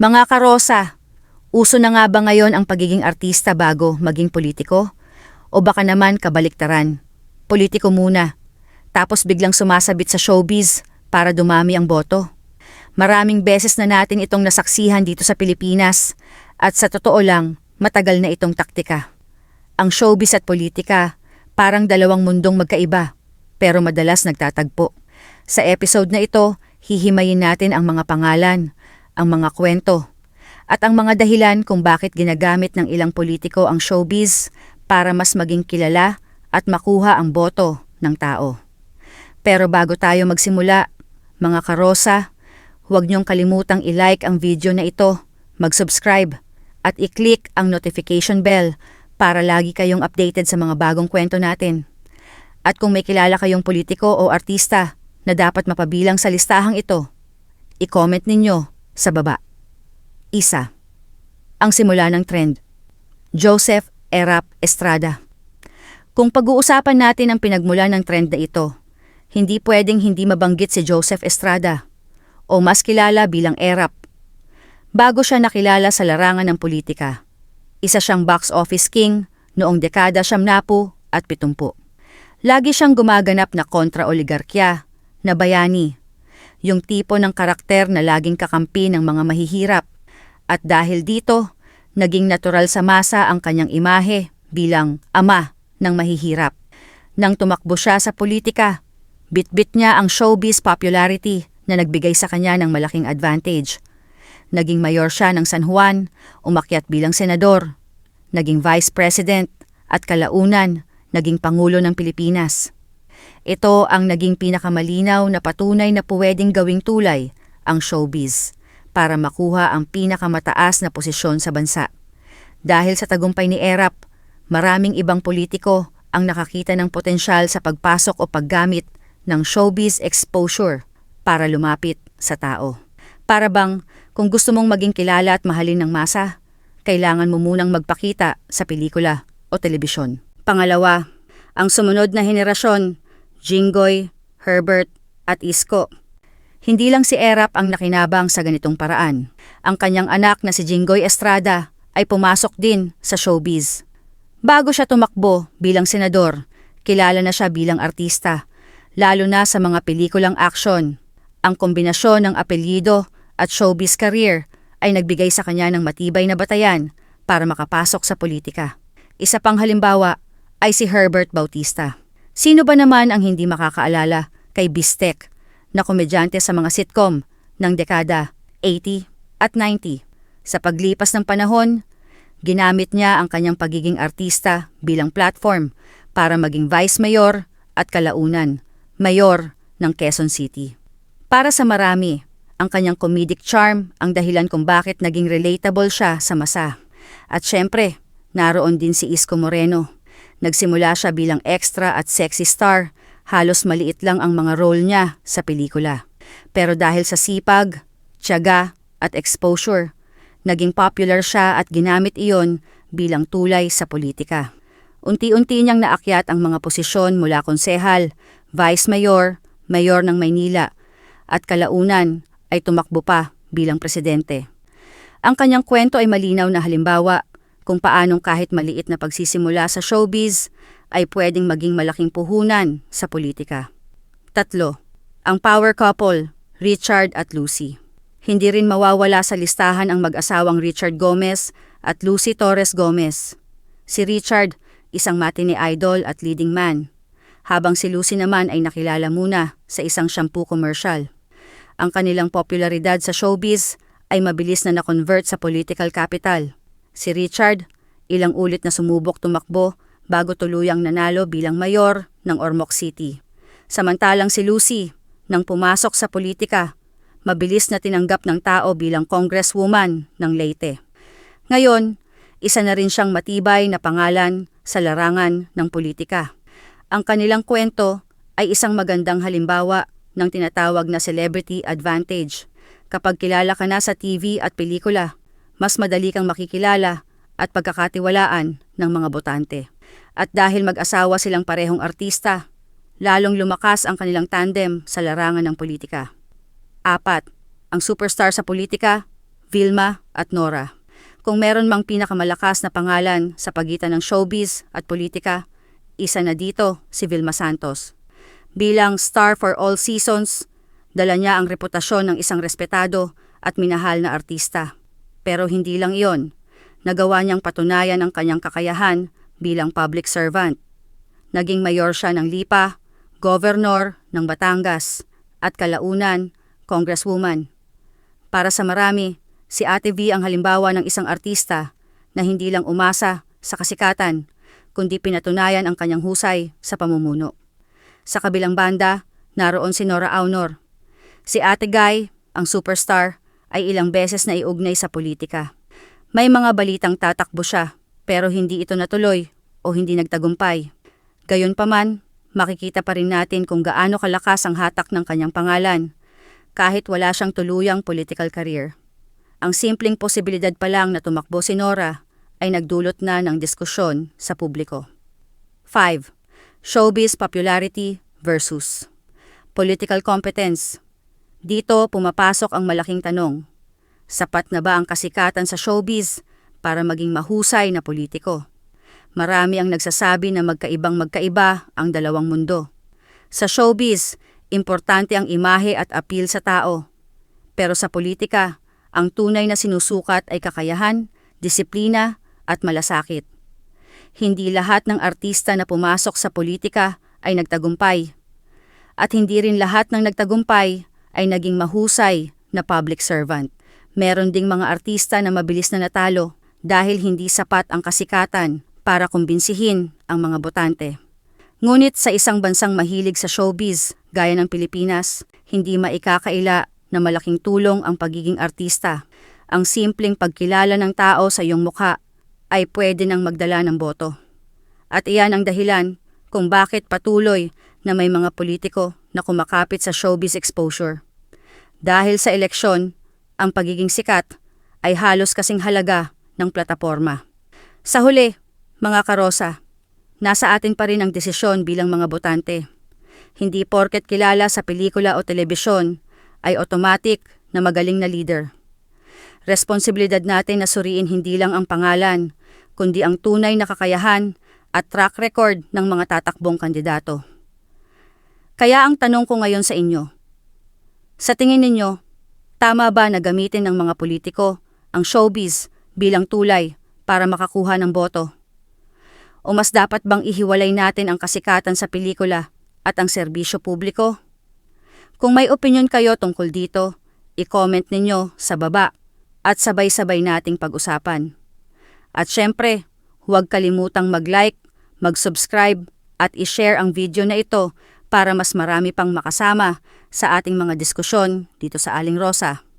Mga karosa, uso na nga ba ngayon ang pagiging artista bago maging politiko? O baka naman kabaliktaran? Politiko muna, tapos biglang sumasabit sa showbiz para dumami ang boto. Maraming beses na natin itong nasaksihan dito sa Pilipinas at sa totoo lang, matagal na itong taktika. Ang showbiz at politika, parang dalawang mundong magkaiba, pero madalas nagtatagpo. Sa episode na ito, hihimayin natin ang mga pangalan, ang mga kwento, at ang mga dahilan kung bakit ginagamit ng ilang politiko ang showbiz para mas maging kilala at makuha ang boto ng tao. Pero bago tayo magsimula, mga karosa, huwag niyong kalimutang i-like ang video na ito, mag-subscribe, at i-click ang notification bell para lagi kayong updated sa mga bagong kwento natin. At kung may kilala kayong politiko o artista na dapat mapabilang sa listahang ito, i-comment ninyo sa baba. Isa. Ang simula ng trend. Joseph Erap Estrada. Kung pag-uusapan natin ang pinagmula ng trend na ito, hindi pwedeng hindi mabanggit si Joseph Estrada o mas kilala bilang Erap. Bago siya nakilala sa larangan ng politika, isa siyang box office king noong dekada siyam napu at pitumpu. Lagi siyang gumaganap na kontra-oligarkya, na bayani, yung tipo ng karakter na laging kakampi ng mga mahihirap. At dahil dito, naging natural sa masa ang kanyang imahe bilang ama ng mahihirap. Nang tumakbo siya sa politika, bitbit niya ang showbiz popularity na nagbigay sa kanya ng malaking advantage. Naging mayor siya ng San Juan, umakyat bilang senador, naging vice president at kalaunan naging pangulo ng Pilipinas. Ito ang naging pinakamalinaw na patunay na pwedeng gawing tulay ang showbiz para makuha ang pinakamataas na posisyon sa bansa. Dahil sa tagumpay ni Erap, maraming ibang politiko ang nakakita ng potensyal sa pagpasok o paggamit ng showbiz exposure para lumapit sa tao. Para bang kung gusto mong maging kilala at mahalin ng masa, kailangan mo munang magpakita sa pelikula o telebisyon. Pangalawa, ang sumunod na henerasyon, Jinggoy, Herbert at Isko. Hindi lang si Erap ang nakinabang sa ganitong paraan. Ang kanyang anak na si Jinggoy Estrada ay pumasok din sa showbiz. Bago siya tumakbo bilang senador, kilala na siya bilang artista, lalo na sa mga pelikulang action. Ang kombinasyon ng apelyido at showbiz career ay nagbigay sa kanya ng matibay na batayan para makapasok sa politika. Isa pang halimbawa ay si Herbert Bautista. Sino ba naman ang hindi makakaalala kay Bistek na komedyante sa mga sitcom ng dekada 80 at 90? Sa paglipas ng panahon, ginamit niya ang kanyang pagiging artista bilang platform para maging vice mayor at kalaunan, mayor ng Quezon City. Para sa marami, ang kanyang comedic charm ang dahilan kung bakit naging relatable siya sa masa. At syempre, naroon din si Isko Moreno. Nagsimula siya bilang extra at sexy star, halos maliit lang ang mga role niya sa pelikula. Pero dahil sa sipag, tiyaga at exposure, naging popular siya at ginamit iyon bilang tulay sa politika. Unti-unti niyang naakyat ang mga posisyon mula konsehal, vice mayor, mayor ng Maynila, at kalaunan ay tumakbo pa bilang presidente. Ang kanyang kwento ay malinaw na halimbawa kung paanong kahit maliit na pagsisimula sa showbiz ay pwedeng maging malaking puhunan sa politika. Tatlo, ang power couple, Richard at Lucy. Hindi rin mawawala sa listahan ang mag-asawang Richard Gomez at Lucy Torres Gomez. Si Richard, isang matinee idol at leading man, habang si Lucy naman ay nakilala muna sa isang shampoo commercial. Ang kanilang popularidad sa showbiz ay mabilis na na-convert sa political capital. Si Richard, ilang ulit na sumubok tumakbo bago tuluyang nanalo bilang mayor ng Ormoc City. Samantalang si Lucy, nang pumasok sa politika, mabilis na tinanggap ng tao bilang congresswoman ng Leyte. Ngayon, isa na rin siyang matibay na pangalan sa larangan ng politika. Ang kanilang kwento ay isang magandang halimbawa ng tinatawag na celebrity advantage. Kapag kilala ka na sa TV at pelikula, mas madali kang makikilala at pagkakatiwalaan ng mga botante. At dahil mag-asawa silang parehong artista, lalong lumakas ang kanilang tandem sa larangan ng politika. Apat, ang superstar sa politika Vilma at Nora. Kung meron mang pinakamalakas na pangalan sa pagitan ng showbiz at politika, isa na dito si Vilma Santos. Bilang star for all seasons, dala niya ang reputasyon ng isang respetado at minahal na artista. Pero hindi lang iyon. Nagawa niyang patunayan ang kanyang kakayahan bilang public servant. Naging mayor siya ng Lipa, governor ng Batangas, at kalaunan, congresswoman. Para sa marami, si Ate V ang halimbawa ng isang artista na hindi lang umasa sa kasikatan, kundi pinatunayan ang kanyang husay sa pamumuno. Sa kabilang banda, naroon si Nora Aunor. Si Ate Guy, ang superstar, ay ilang beses na iugnay sa politika. May mga balitang tatakbo siya, pero hindi ito natuloy o hindi nagtagumpay. Gayunpaman, makikita pa rin natin kung gaano kalakas ang hatak ng kanyang pangalan, kahit wala siyang tuluyang political career. Ang simpleng posibilidad pa lang na tumakbo si Nora ay nagdulot na ng diskusyon sa publiko. 5. Showbiz popularity versus political competence. Dito pumapasok ang malaking tanong. Sapat na ba ang kasikatan sa showbiz para maging mahusay na politiko? Marami ang nagsasabi na magkaibang magkaiba ang dalawang mundo. Sa showbiz, importante ang imahe at appeal sa tao. Pero sa politika, ang tunay na sinusukat ay kakayahan, disiplina at malasakit. Hindi lahat ng artista na pumasok sa politika ay nagtagumpay. At hindi rin lahat ng nagtagumpay ay naging mahusay na public servant. Meron ding mga artista na mabilis na natalo dahil hindi sapat ang kasikatan para kumbinsihin ang mga botante. Ngunit sa isang bansang mahilig sa showbiz, gaya ng Pilipinas, hindi maikakaila na malaking tulong ang pagiging artista. Ang simpleng pagkilala ng tao sa iyong mukha ay pwede nang magdala ng boto. At iyan ang dahilan kung bakit patuloy na may mga politiko na kumakapit sa showbiz exposure. Dahil sa eleksyon, ang pagiging sikat ay halos kasing halaga ng plataforma. Sa huli, mga karosa, nasa atin pa rin ang desisyon bilang mga botante. Hindi porket kilala sa pelikula o telebisyon ay automatic na magaling na leader. Responsibilidad natin na suriin hindi lang ang pangalan, kundi ang tunay na kakayahan at track record ng mga tatakbong kandidato. Kaya ang tanong ko ngayon sa inyo, sa tingin ninyo, Tama ba na gamitin ng mga politiko ang showbiz bilang tulay para makakuha ng boto? O mas dapat bang ihiwalay natin ang kasikatan sa pelikula at ang serbisyo publiko? Kung may opinion kayo tungkol dito, i-comment ninyo sa baba at sabay-sabay nating pag-usapan. At syempre, huwag kalimutang mag-like, mag-subscribe at i-share ang video na ito para mas marami pang makasama sa ating mga diskusyon dito sa Aling Rosa.